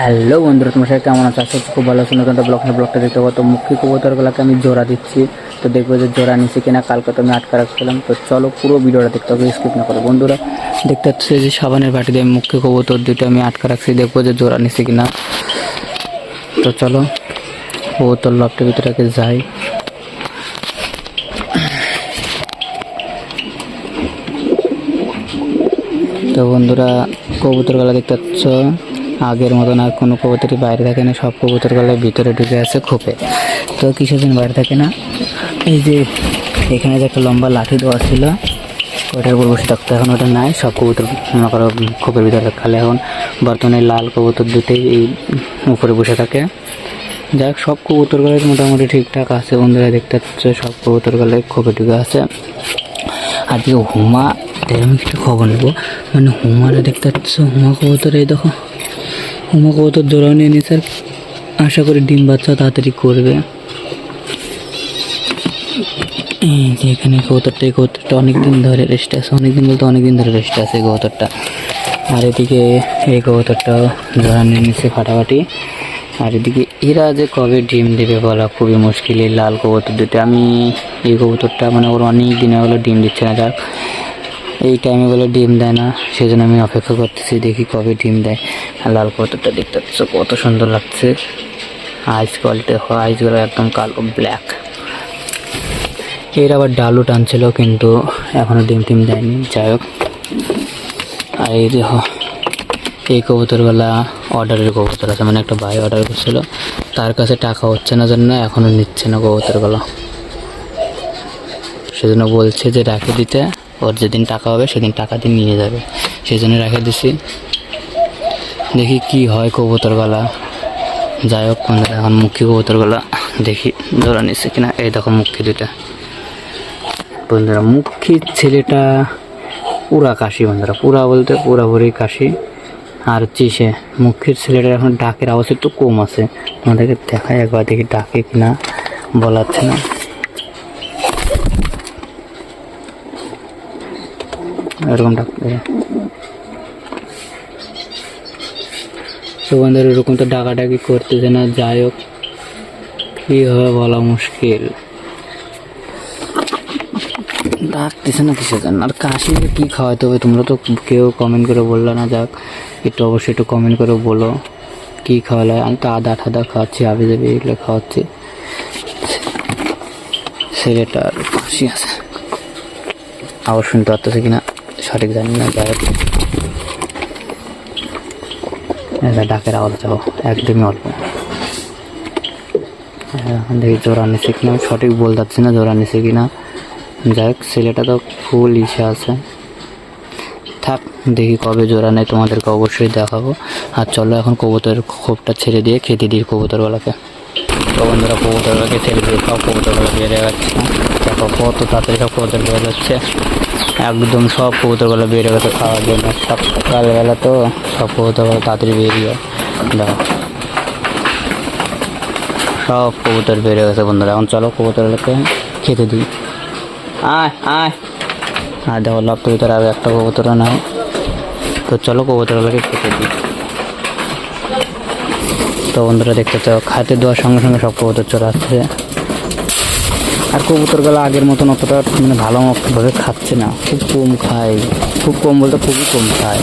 Hello বন্ধুরা, তোমার সাথে কেমন আছো? আশা খুব ভালো আছো। নতুন ব্লগ ব্লগটা দেখতে পাবো। তো মুখ্য কবুতরগুলোকে আমি জোড়া দিচ্ছি। তো দেখব যে জোড়া নিচে কিনা, কালকে তো আমি আটকা রাখছিলাম। তো চলো পুরো ভিডিওটা দেখতে হবে স্কিপ না করো। বন্ধুরা, দেখতে পাচ্ছি যে সাবানের বাটি দিয়ে মুখ্য কবুতর দুটো আমি আটকা রাখছি। দেখব যে জোড়া নিচে কিনা। তো চলো, কবুতর লফটের ভিতরে যাই। তো বন্ধুরা, কবুতরগুলো দেখতে পাচ্ছ। আগের মতন আর কোনো কবুতরই বাইরে থাকে না, সব কবুতরগুলো ভিতরে ঢুকে আছে খোপে। তো জন্য বাইরে থাকে না। এই যে এখানে যে একটা লম্বা লাঠি দেওয়া ছিল, ওটার উপর বসে থাকতো এখন ওটা নাই, সব কবুতর, মনে করো, খোপের ভিতরে খালে এখন। বর্তমানে লাল কবুতর দুটোই এই উপরে বসে থাকে। যাই হোক সব কবুতরগুলো মোটামুটি ঠিকঠাক আছে, বন্ধুরা দেখতে পাচ্ছ, সব কবুতরগুলো খোপে ঢুকে আছে। আজকে হুমা এর আমি কিছু খবর নেব। মানে হুমারা দেখতে পাচ্ছ, হুমা কবুতর, এই দেখো। হুমা কবুতর জোড়াও নিয়ে নিয়েছে আর আশা করি ডিম বাচ্চা তাড়াতাড়ি করবে। যে এখানে কবুতরটা এই কবুতরটা অনেকদিন ধরে রেস্টে আছে। অনেকদিন বলতে অনেকদিন ধরে রেস্টে আছে এই কবুতরটা আর এদিকে এই কবুতরটাও নিয়ে নিচ্ছে ফাটাফাটি। আর এদিকে এরা যে কবে ডিম দেবে বলা খুবই মুশকিল, এই লাল কবুতর দিতে আমি এই কবুতরটা মানে ওর অনেক দিনে হলো ডিম দিচ্ছে না। যাক, এই টাইমে বলে ডিম দেয় না, সেজন্য আমি অপেক্ষা করতেছি, দেখি কবে ডিম দেয়। লাল কবুতরটা দেখতে পাচ্ছ, কত সুন্দর লাগছে। আইস কোয়ালিটি আইসগুলো একদম কালো ব্ল্যাক এর আবার ডালু টানছিল, কিন্তু এখনও ডিম টিম দেয়নি। যাই হোক। আর এই দেখো এই কবুতরগুলা অর্ডারের কবুতর আছে মানে একটা ভাই অর্ডার করছিল। তার কাছে টাকা হচ্ছে না, জন্য এখনও নিচ্ছে না কবুতরগুলো। সেজন্য বলছে যে রেখে দিতে, ওর যেদিন টাকা হবে, সেদিন টাকা দিয়ে নিয়ে যাবে। সেই জন্য রেখে দিছি। দেখি কি হয় কবুতরগুলা যাই হোক, বন্ধুরা, এখন মুখী কবুতরগুলা দেখি ধরা নিচ্ছে কিনা। এই দেখো মুখী দুটা বন্ধুরা, মুখী ছেলেটা পুরা কাশি বন্ধুরা, পুরা বলতে পুরাপুরি কাশি। আর হচ্ছে সে মুখের ছেলেটার এখন ডাকের আওয়াজ একটু কম আছে। তোমাদেরকে দেখাই একবার দেখি ডাকে কিনা বলাচ্ছে না। এরকম ডাকতে তো বন্ধুরা এরকম তো ডাকাডাকি করতেছে না, যাই হোক। কী হবে বলা মুশকিল। ডাকতেছে না কিসের জন্য? আর কাশিকে কী খাওয়াতে হবে, তোমরা তো কেউ কমেন্ট করে বলল না, যাক, একটু অবশ্যই একটু কমেন্ট করে বলো। কী খাওয়ালে? আমি তো আদা ঠাদা খাওয়াচ্ছি, আবি যাবি এগুলো খাওয়াচ্ছি। ছেলেটার কাশি আছে। আবার শুনতে পারতেছে কিনা, সঠিক জানি না, যাই ডাকের যাও একদমই অল্প। দেখি জোরা নিছে কিনা আমি সঠিক বলতে পারছি না জোরা নিছে কিনা। যাই হোক, ছেলেটা তো ফুল ইসে আছে। থাক, দেখি কবে জোড়া নেয়, তোমাদেরকে অবশ্যই দেখাবো। আর চলো এখন কবুতরের খোপটা ছেড়ে দিয়ে খেতে দিই কবুতরগুলোকে তো বন্ধুরা কবুতরগুলোকে দিয়ে সব কবুতরগুলো বেড়ে যাচ্ছে দেখো কত তাড়াতাড়ি সব কবুতর বেড়ে যাচ্ছে একদম সব কবুতরগুলো বেড়ে গেছে খাওয়ার জন্য। সকালবেলা তো সব কবুতরগুলো তাড়াতাড়ি বেরিয়ে দেখো সব কবুতর বেড়ে গেছে বন্ধুরা। এখন চলো কবুতরগুলোকে খেতে দিই। আয় আয়। আর দেখো লপ্ত ভিতরে আর একটা কবুতরও নাই। তো চলো কবুতরগুলোকে খেতে দিই। তো বন্ধুরা দেখতে চাও খাতে দেওয়ার সঙ্গে সঙ্গে সব কবুতর চলে আসছে। আর কবুতরগুলো আগের মতন অতটা মানে ভালোভাবে খাচ্ছে না। খুব কম খায়। খুব কম বলতে খুবই কম খায়।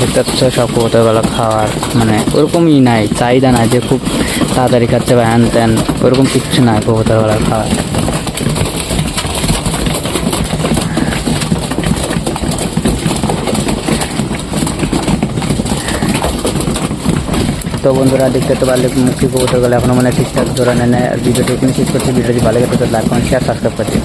দেখতে পাচ্ছ সব কবুতরগুলো খাওয়ার মানে ওরকমই নাই, চাহিদা নাই যে খুব তাড়াতাড়ি খাচ্ছে বা হ্যান ত্যান, ওরকম কিচ্ছু নাই কবুতরগুলো খাওয়ার। তো বন্ধুরা দেখতে তো পারলে মুক্তি কবুতরগুলো এখনও মানে ঠিকঠাক ধরে নেয় আর ভিডিওটি এখানে শেষ করছি। ভিডিওটি ভালো লাগে তো লাইক, কমেন্ট শেয়ার সাবস্ক্রাইব করছি